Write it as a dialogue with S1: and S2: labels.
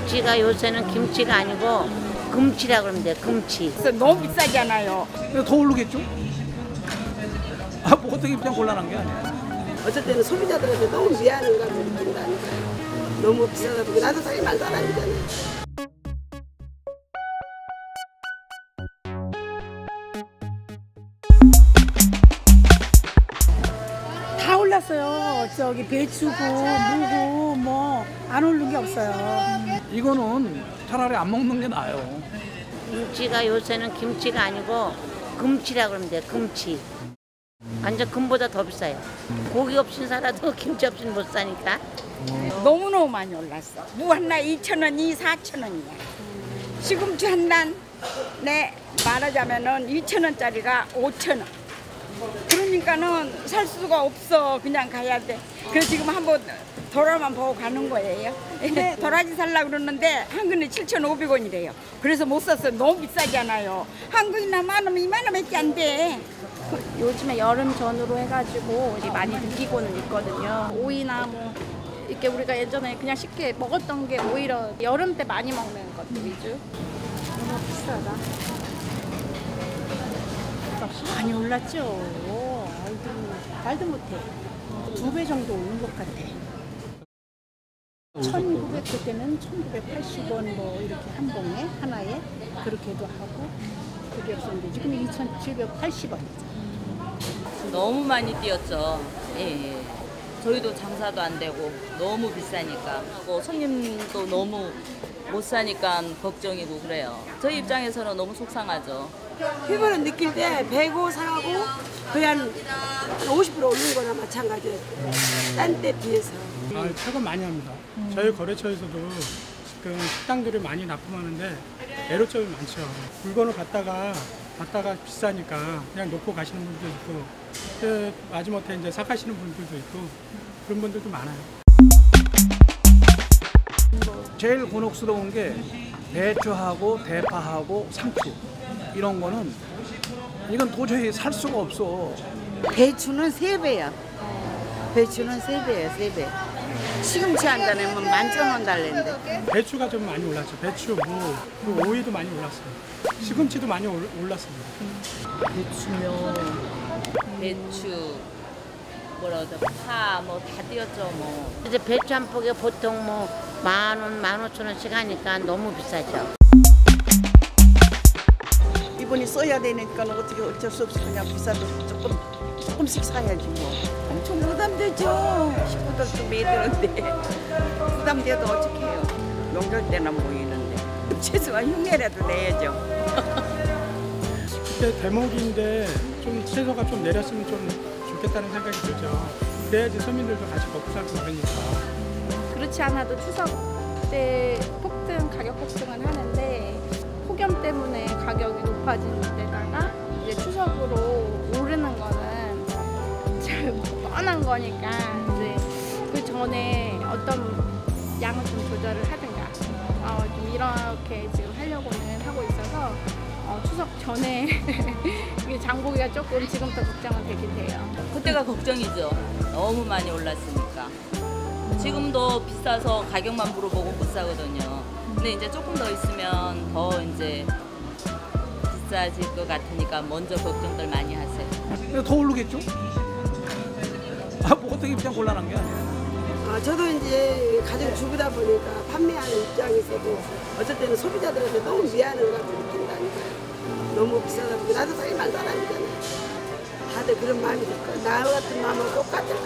S1: 김치가 요새는 김치가 아니고 금치라 그러면 돼 금치
S2: 너무 비싸잖아요.
S3: 이거 더 오르겠죠? 아, 뭐 어떻게 입장 곤란한 게 아니야.
S4: 어쩔 때는 소비자들한테 너무 미안한 감이 느낀다니까요. 너무 비싸다 보니 나도 사기 말 사람이잖아요.
S5: 다 올랐어요. 저기 배추고 무고 뭐 안 오른 게 없어요.
S3: 이거는 차라리 안 먹는 게 나아요.
S1: 김치가 요새는 김치가 아니고 금치라 그러면 돼 금치 완전 금보다 더 비싸요 고기 없인 살아도 김치 없이는 못 사니까
S2: 너무너무 많이 올랐어. 무 하나 2천 원이 4천 원이야. 시금치 한 단, 네, 말하자면은 2천 원짜리가 5천 원. 그러니까는 살 수가 없어. 그냥 가야 돼. 그래서 지금 한번 도라만 보고 가는 거예요. 도라지 살라 그러는데 한 근에 7,500원이래요. 그래서 못 샀어요. 너무 비싸잖아요. 한 근이나 만 원, 이만 원밖에 안 돼.
S6: 요즘에 여름 전후로 해가지고 이제 많이 느끼고는 있거든요. 오이나 뭐 이렇게 우리가 예전에 그냥 쉽게 먹었던 게 오히려 여름 때 많이 먹는 것들 위주. 너무 비싸다.
S5: 많이 올랐죠. 아이고, 말도 못해. 두 배 정도 오른 것 같아. 1900 그때는 1980원 뭐 이렇게 한 봉에 하나에 그렇게도 하고 그게 없었는데 지금 2780원이죠.
S7: 너무 많이 뛰었죠. 예, 예. 저희도 장사도 안 되고 너무 비싸니까 하고 손님도 너무 못 사니까 걱정이고 그래요. 저희 입장에서는 너무 속상하죠.
S4: 피부는 느낄 때 105 사고 거의 한 50% 오른 거나 마찬가지예요. 딴 때 비해서.
S8: 아, 차가 많이 합니다. 저희 거래처에서도 지금 식당들이 많이 납품하는데 애로점이 많죠. 물건을 갖다가 갖다가 비싸니까 그냥 놓고 가시는 분들도 있고 그 마지못해 이제 사가시는 분들도 있고 그런 분들도 많아요.
S3: 제일 곤혹스러운 게 배추하고 대파하고 상추 이런 거는 이건 도저히 살 수가 없어.
S9: 배추는 세 배야. 배추는 세 배야, 세 배. 시금치 한 단에 뭐 만천 원 달랬는데.
S8: 배추가 좀 많이 올랐죠. 배추, 무, 그리고 오이도 많이 올랐어요. 시금치도 많이 올- 올랐습니다.
S7: 배추며 배추 뭐라 그러죠? 파뭐다 뛰었죠 뭐.
S1: 이제 배추 한 포기에 보통 뭐 만 원, 만 오천 원씩 하니까 너무 비싸죠
S9: 이번이 써야 되니까 어떻게 어쩔 수 없이 그냥 비싸도 조금, 조금씩 사야지 뭐. 엄청 부담되죠. 식구들도 매드는데. 부담돼도 어떡해요. 명절 때나 모이는데. 최소한 흉내라도 내야죠.
S8: 그때 대목인데 좀 채소가 좀 내렸으면 좀 좋겠다는 생각이 들죠. 그래야지 서민들도 같이 먹고 살고 그러니까.
S6: 그렇지 않아도 추석 때 폭등 가격 높아지는 데다가 이제 추석으로 오르는 거는 잘 뻔한 거니까 이제 그 전에 어떤 양을 좀 조절을 하든가 어, 좀 이렇게 지금 하려고는 하고 있어서 어, 추석 전에 장보기가 조금 지금부터 걱정은 되긴 돼요.
S7: 그때가 걱정이죠. 너무 많이 올랐으니까. 지금도 비싸서 가격만 물어보고 못 사거든요. 근데 이제 조금 더 있으면 더 이제 비싸질 것 같으니까 먼저 걱정들 많이 하세요.
S3: 더 오르겠죠? 아, 뭐 어떻게 입장 곤란한 게 아니야.
S4: 아, 저도 이제 가정 주부다 보니까 판매하는 입장에서도 어쩔 때는 소비자들한테 너무 미안한 감이 느낀다니까요. 너무 비싸다 보니 나도 사기 말 사람이잖아요. 다들 그런 마음이 들 거예요. 나 같은 마음은 똑같을